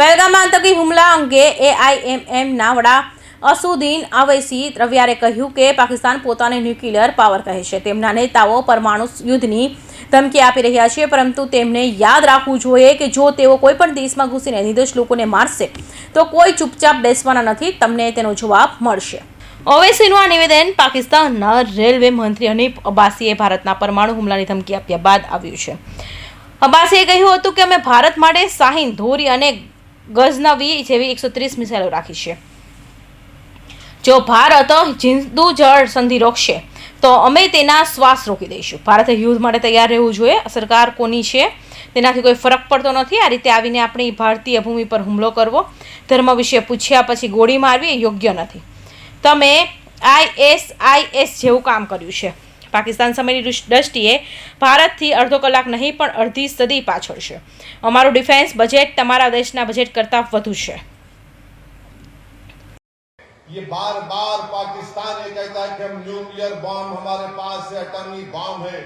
પહેલગામમાં આતંકી હુમલા અંગે એઆઈએમએમના વડા અસુદ્દીન અવૈસી રવિયારે કહ્યું કે પાકિસ્તાન પોતાને ન્યુક્લિયર પાવર કહે છે. તેમના નેતાઓ પરમાણુ યુદ્ધની ધમકી આપી રહ્યા છે, પરંતુ તેમને યાદ રાખવું જોઈએ કે જો તેઓ કોઈ પણ દેશમાં ઘૂસીને નિર્દોષ લોકોને મારશે, તો કોઈ ચૂપચાપ બેસવાના નથી. તમને તેનો જવાબ મળશે. ઓવેસીનું આ નિવેદન પાકિસ્તાનના રેલવે મંત્રી હનીફ અબ્બાસીએ ભારતના પરમાણુ હુમલાની ધમકી આપ્યા બાદ આવ્યું છે. અબ્બાસીએ કહ્યું હતું કે અમે ભારત માટે શાહીન ધોરી અને ગઝનવી જેવી એકસો ત્રીસ મિસાઇલો રાખી છે. જો ભારત જિંદુ જળ સંધિ રોકશે, તો અમે તેના શ્વાસ રોકી દઈશું. ભારતે યુદ્ધ માટે તૈયાર રહેવું જોઈએ. સરકાર કોની છે, તેનાથી કોઈ ફરક પડતો નથી. આ રીતે આવીને આપણી ભારતીય ભૂમિ પર હુમલો કરવો. ધર્મ વિશે પૂછ્યા પછી ગોળી મારવી યોગ્ય નથી. તમે આઈએસઆઈએસ જેવું કામ કર્યું છે. પાકિસ્તાન સમયની દૃષ્- દ્રષ્ટિએ ભારતથી અડધો કલાક નહીં પણ અડધી સદી પાછળ છે અમારું ડિફેન્સ બજેટ તમારા દેશના બજેટ કરતાં વધુ છે ये बार बार पाकिस्तान ये कहता है कि हम न्यूक्लियर बॉम्ब हमारे पास है एटमी बॉम्ब है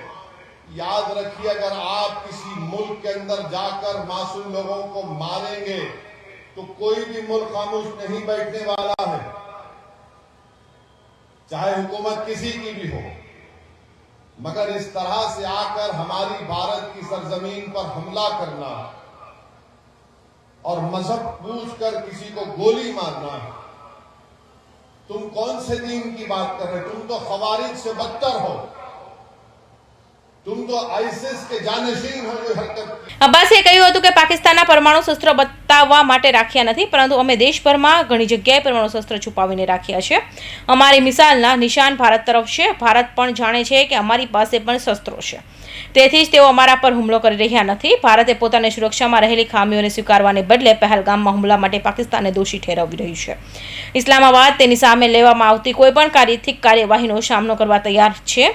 याद रखिए अगर आप किसी मुल्क के अंदर जाकर मासूम लोगों को मारेंगे तो कोई भी मुल्क खामोश नहीं बैठने वाला है चाहे हुकूमत किसी की भी हो मगर इस तरह से आकर हमारी भारत की सरजमीन पर हमला करना और मज़हब पूछ कर किसी को गोली मारना तुम कौन से दीन की बात कर रहे तुम तो खवारिज से बदतर हो। तुम तो आईसिस के जानशीन हो जो हरकत अब्बास ये कही हो तो के पाकिस्तान परमाणु शस्त्र बत... બતાવવા માટે રાખ્યા નથી, પરંતુ અમે દેશભરમાં ઘણી જગ્યાએ પરમાણુ શસ્ત્ર છુપાવીને રાખ્યા છે. અમારી મિસાઇલના નિશાન ભારત તરફ છે. ભારત પણ જાણે છે કે અમારી પાસે પણ શસ્ત્રો છે. તેથી જ તેઓ અમારા પર હુમલો કરી રહ્યા નથી. ભારતે પોતાની સુરક્ષામાં રહેલી ખામીઓને સ્વીકારવાને બદલે પહેલગામમાં હુમલા માટે પાકિસ્તાનને દોષી ઠેરવી રહ્યું છે. ઇસ્લામાબાદ તેની સામે લેવામાં આવતી કોઈપણ કાર્યથી કાર્યવાહીનો સામનો કરવા તૈયાર છે.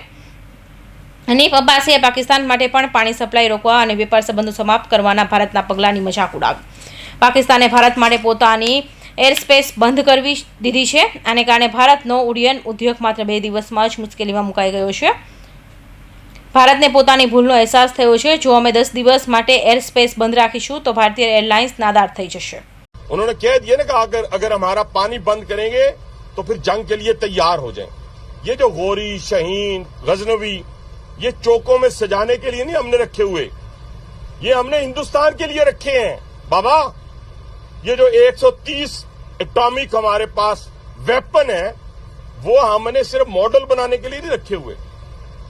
હનીફ અબ્બાસીએ પાકિસ્તાન માટે પણ પાણી સપ્લાય રોકવા અને વેપાર સંબંધો સમાપ્ત કરવાના ભારતના પગલાંની મજાક ઉડાવી. પાકિસ્તાને ભારત માટે પોતાની એરસ્પેસ બંધ કરવી દીધી છે આને કારણે ભારતનો ઉડ્ડયન ઉદ્યોગ માત્ર બે દિવસમાં જ મુશ્કેલીમાં મુકાઈ ગયો છે ભારતને પોતાની ભૂલનો અહેસાસ થયો છે જો અમે દસ દિવસ માટે એરસ્પેસ બંધ રાખીશું તો ભારતીય એરલાઇન્સ નાદાર થઈ જશે उन्होंने कह दिया ना कि अगर अगर हमारा पानी बंद करेंगे तो फिर जंग के लिए तैयार हो जाएं ये जो गोरी शहीन गजनवी ये चौकों में सजाने के लिए नहीं हमने रखे हुए ये हमने हिंदुस्तान के लिए रखे हैं बाबा ये जो 130 एटॉमिक हमारे पास वेपन है, वो हमने सिर्फ़ मॉडल बनाने के लिए नहीं रखे हुए।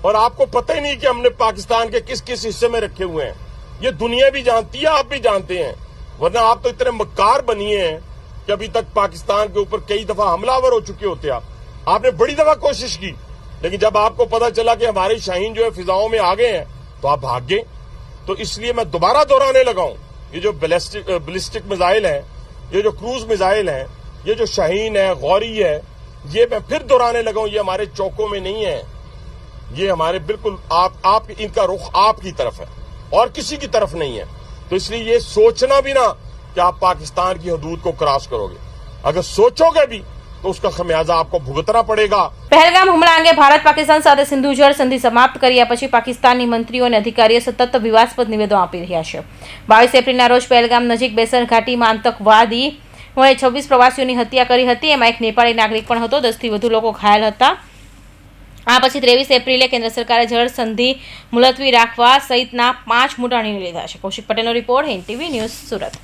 और आपको पता ही नहीं कि हमने पाकिस्तान के किस किस हिस्से में रखे हुए हैं। ये दुनिया भी जानती है, आप भी जानते हैं। वरना आप तो इतने मक्कार बनिए हैं कि अभी तक पाकिस्तान के ऊपर कई दफ़ा हमलावर हो चुके होते आप। आपने बड़ी दफ़ा कोशिश की, लेकिन जब आपको पता चला कि हमारे शाहीन जो है फिजाओं में आ गए हैं तो आप भाग गए। तो इसलिए मैं दोबारा दोहराने लगा हूँ। ये जो बैलिस्टिक बैलिस्टिक मिसाइल है, ये जो क्रूज मिसाइल है, ये जो शहीन है गौरी है, ये मैं फिर दोहराने लगा हूँ, ये हमारे चौकों में नहीं है। ये हमारे बिल्कुल आप आप, इनका रुख आपकी तरफ़ है और किसी की तरफ़ नहीं है। तो इसलिए ये सोचना भी ना कि आप पाकिस्तान की हदूद को क्रॉस करोगे। अगर सोचोगे भी તો ઉસકા ખમિયાજા આપકો ભુગતના પડેગા પહેલગામ હુમલા અંગે ભારત પાકિસ્તાન સાથે સિંધુ જળ સંધિ સમાપ્ત કર્યા પછી પાકિસ્તાની મંત્રીઓ અને અધિકારીઓ સતત વિવાદસ્પદ નિવેદનો આપી રહ્યા છે બાવીસ એપ્રિલના રોજ પહેલગામ નજીક બેસન ઘાટીમાં આતંકવાદી હોય છવ્વીસ પ્રવાસીઓની હત્યા કરી હતી. એમાં એક નેપાળી નાગરિક પણ હતો. દસથી વધુ લોકો ઘાયલ હતા. આ પછી ત્રેવીસ એપ્રિલે કેન્દ્ર સરકારે જળ સંધિ મુલતવી રાખવા સહિતના પાંચ મોટા નિર્ણય લીધા છે. કૌશિક પટેલનો report Hind TV news Surat.